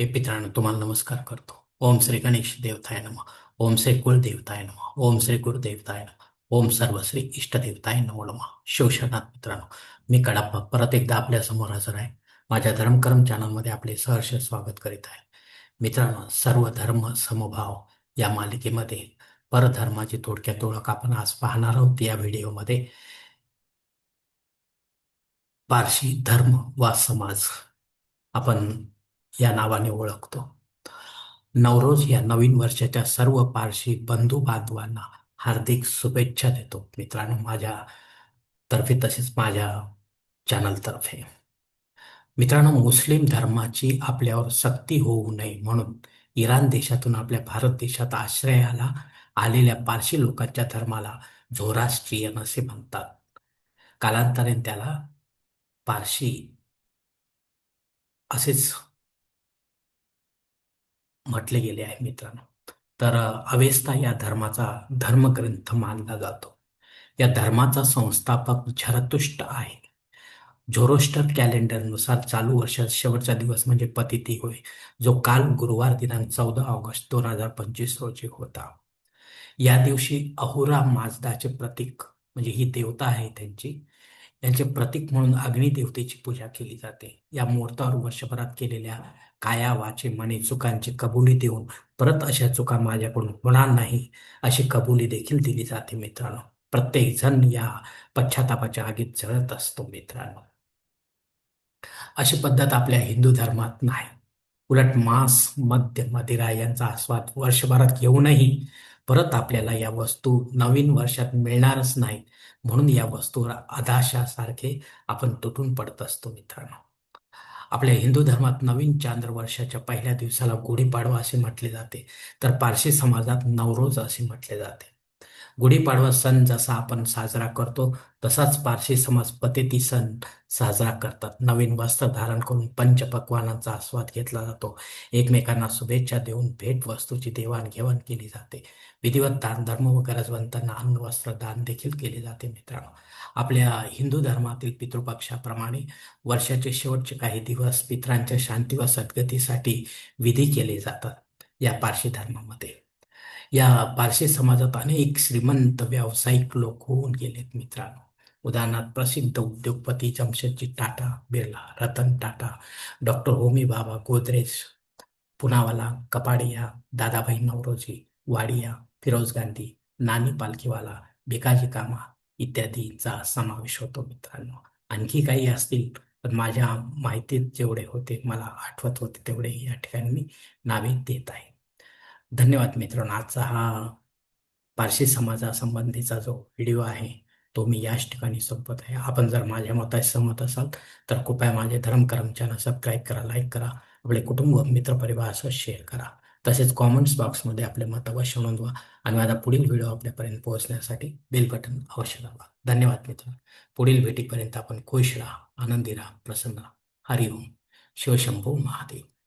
हे पित्रांनो तुम्हाला नमस्कार करतो. ओम श्री गणेश देवताय नम. ओम श्री कुलदेवताय नम. ओम श्री गुरुदेवताय नम. ओम सर्वश्री इष्टदेवताय नमो नम. शिवशनाथ मित्रांनो मी कडाप्पा परत एकदा आपल्यासमोर हजर आहे. माझ्या धर्मकर्म चॅनलमध्ये आपले सहर्ष स्वागत करीत आहे. मित्रांनो सर्व धर्म समभाव या मालिकेमध्ये परधर्माची थोडक्यात ओळख आपण आज पाहणार आहोत. या व्हिडिओमध्ये पारशी धर्म वा समाज आपण या नावाने ओळखतो. नवरोज या नवीन वर्षाच्या सर्व पारशी बंधू बांधवांना हार्दिक शुभेच्छा देतो. मित्रांनो माझ्या तर्फे तसेच माझ्या चॅनलतर्फे मित्रांनो मुस्लिम धर्माची आपल्यावर सक्ती होऊ नये म्हणून इराण देशातून आपल्या भारत देशात आश्रयाला आलेल्या पारशी लोकांच्या धर्माला झोराष्ट्रीयन असे म्हणतात. कालांतराने त्याला पारशी असेच म्हटले गेले आहे मित्रांनो. तर अवेस्ता या धर्माचा धर्मग्रंथ मानला जातो. या धर्माचा संस्थापक झरतुष्ट आहे. झोरोस्टर कॅलेंडरनुसार चालू वर्षात शेवटचा दिवस म्हणजे पतिती होय जो काल गुरुवार दिनांक चौदा ऑगस्ट दोन हजार पंचवीस रोजी होता. या दिवशी अहुरा माजदाचे प्रतीक म्हणजे ही देवता आहे त्यांची यांचे प्रतीक म्हणून अग्निदेवतेची पूजा केली जाते. या मुहूर्तावर वर्षभरात केलेल्या काया वाचे मने चुकांची कबुली देऊन परत अशा चुका माझ्याकडून होणार नाही अशी कबुली देखील दिली जाते मित्रांनो. प्रत्येक जण या पश्चातापाच्या आगीत जळत असतो मित्रांनो. अशी पद्धत आपल्या हिंदू धर्मात नाही. उलट मांस मद्य मदिरा यांचा आस्वाद वर्षभरात घेऊनही परत आपल्याला या वस्तू नवीन वर्षात मिळणारच नाही म्हणून या वस्तूवर अधाशासारखे आपण तुटून पडत असतो मित्रांनो. आपल्या हिंदू धर्मात नवीन चांद्र वर्षाच्या पहिल्या दिवसाला गुढीपाडवा असे म्हटले जाते. तर पारशी समाजात नवरोज असे म्हटले जाते. गुढीपाडवा सण जसा आपण साजरा करतो तसाच पारशी समाज पतेती सण साजरा करतात. नवीन वस्त्र धारण करून पंचपक्वानांचा आस्वाद घेतला जातो. एकमेकांना शुभेच्छा देऊन भेट वस्तूची देवाणघेवाण केली जाते. विधिवत दान धर्म व गरजवंतांना अन्न वस्त्र दान देखील केले जाते मित्रांनो. आपल्या हिंदू धर्मातील पितृपक्षाप्रमाणे वर्षाचे शेवटचे काही दिवस पित्रांच्या शांती व सद्गतीसाठी विधी केले जातात या पारशी धर्मामध्ये. या पारशी समाजात अनेक श्रीमंत व्यावसायिक लोक होऊन गेलेत मित्रांनो. उदाहरणार्थ प्रसिद्ध उद्योगपती जमशेदजी टाटा बिर्ला रतन टाटा डॉक्टर होमी बाबा गोदरेज पुनावाला कपाडिया दादाभाई नवरोजी वाडिया फिरोज गांधी नानी पालखीवाला भिकाजी कामा इत्यादीचा समावेश होतो मित्रांनो. आणखी काही असतील पण माझ्या माहितीत जेवढे होते मला आठवत होते तेवढे या ठिकाणी मी नावे देत आहे. धन्यवाद मित्रांनो. आजचा हा पारशी समाजासंबंधीचा जो व्हिडिओ आहे तो मी याच ठिकाणी संपत आहे. आपण जर माझ्या मताशी सहमत असाल तर कृपया माझे धर्मकरम चॅनल सबस्क्राईब करा लाईक करा आपले कुटुंब मित्रपरिवारासह शेअर करा. तसेच कॉमेंट्स बॉक्समध्ये आपले मत अवश्य नोंदवा आणि माझा पुढील व्हिडिओ आपल्यापर्यंत पोहोचण्यासाठी बेल बटन अवश्य दाबा. धन्यवाद मित्र पुढील भेटीपर्यंत आपण खुश राहा आनंदी राहा प्रसन्न राहा. हरिओम. शिवशंभू महादेव.